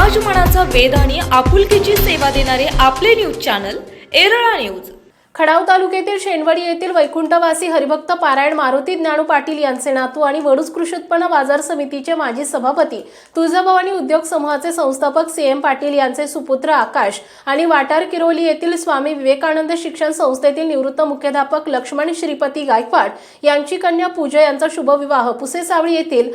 मनाचा वेध आणि आपुलकीची सेवा देणारे आपले news channel Yerala news. Khatav तालुक्यातील शेणवडी येथील वैकुंठवासी हरिभक्त पारायण मारुती ज्ञानू पाटील यांचे नातू आणि वडूज कृषी उत्पन्न बाजार समितीचे माजी सभापती तुळजाभवानी उद्योग समूहाचे संस्थापक सी एम पाटील यांचे सुपुत्र आकाश आणि वाटार किरोली येथील स्वामी विवेकानंद शिक्षण संस्थेतील निवृत्त मुख्याध्यापक लक्ष्मण श्रीपती गायकवाड यांची कन्या पूजा यांचा शुभविवाह पुसेसावळी येथील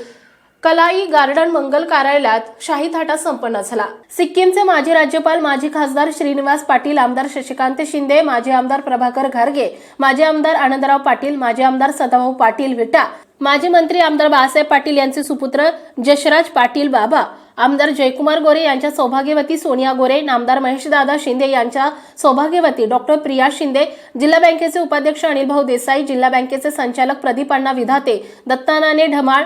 कलाई गार्डन मंगल कार्यालयात शाही थाटा संपन्न झाला. सिक्कीमचे माजी राज्यपाल माजी खासदार श्रीनिवास पाटील आमदार शशिकांत शिंदे माजी आमदार प्रभाकर घारगे माजी आमदार आनंदराव पाटील माजी आमदार सदाभाऊ पाटील विटा माजी मंत्री आमदार बाळासाहेब पाटील यांचे सुपुत्र जशराज पाटील बाबा आमदार जयकुमार गोरे यांच्या सौभाग्यवती सोनिया गोरे नामदार महेशदादा शिंदे यांच्या सौभाग्यवती डॉक्टर प्रिया शिंदे जिल्हा बँकेचे उपाध्यक्ष अनिल भाऊ देसाई जिल्हा बँकेचे संचालक प्रदीप अण्णा विधाते दत्तानाने ढमाळ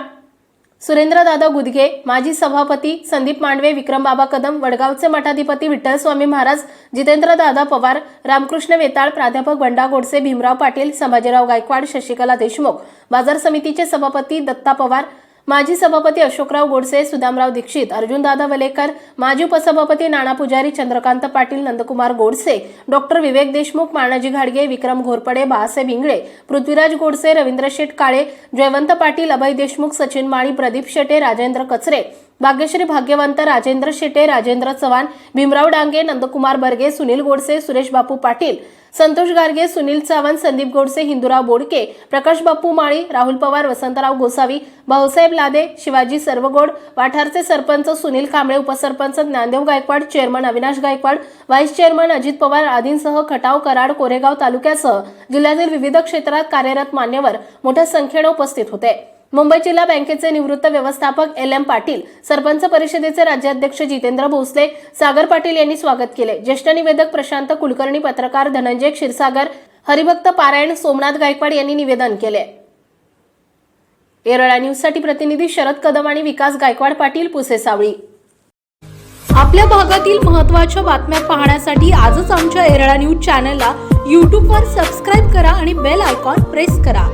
सुरेंद्रदादा गुदगे माजी सभापती संदीप मांडवे विक्रमबाबा कदम वडगावचे मठाधिपती विठ्ठलस्वामी महाराज जितेंद्रदादा पवार रामकृष्ण वेताळ प्राध्यापक बंडा गोडसे भीमराव पाटील संभाजीराव गायकवाड शशिकला देशमुख. बाजार समितीचे सभापती दत्ता पवार माजी सभापती अशोकराव गोडसे सुदामराव दीक्षित अर्जुनदादा वलेकर माजी उपसभापती नाना पुजारी चंद्रकांत पाटील नंदकुमार गोडसे डॉक्टर विवेक देशमुख मानाजी घाडगे विक्रम घोरपडे बाळासाहेब इंगळे पृथ्वीराज गोडसे रवींद्र शेठ काळे जयवंत पाटील अभय देशमुख सचिन माळी प्रदीप शेटे राजेंद्र कचरे भाग्यश्री भाग्यवंत राजेंद्र शेटे राजेंद्र चव्हाण भीमराव डांगे नंदकुमार बर्गे सुनील गोडसे सुरेश बापू पाटील संतोष गार्गे सुनील चव्हाण संदीप गोडसे हिंदुराव बोडके प्रकाश बापू माळी राहुल पवार वसंतराव गोसावी भाऊसाहेब लादे शिवाजी सर्वगोड वाठारचे सरपंच सुनील कांबळे उपसरपंच Dnyandev Gaikwad chairman Avinash Gaikwad vice chairman Ajit Pawar आदींसह खटाव कराड कोरेगाव तालुक्यासह जिल्ह्यातील विविध क्षेत्रात कार्यरत मान्यवर मोठ्या संख्येने उपस्थित होते. मुंबई जिल्हा बँकेचे निवृत्त व्यवस्थापक एल एम पाटील सरपंच परिषदेचे राज्याध्यक्ष जितेंद्र भोसले सागर पाटील यांनी स्वागत केले. ज्येष्ठ निवेदक प्रशांत कुलकर्णी पत्रकार धनंजय क्षीरसागर हरिभक्त पारायण सोमनाथ गायकवाड यांनी निवेदन केले. येरळा न्यूजसाठी प्रतिनिधी शरद कदम आणि विकास गायकवाड पाटील पुसेसावळी आपल्या भागातील महत्त्वाच्या बातम्या पाहण्यासाठी आजच आमच्या एरळा न्यूज चॅनलला यूट्यूबवर सबस्क्राईब करा आणि बेल आयकॉन प्रेस करा.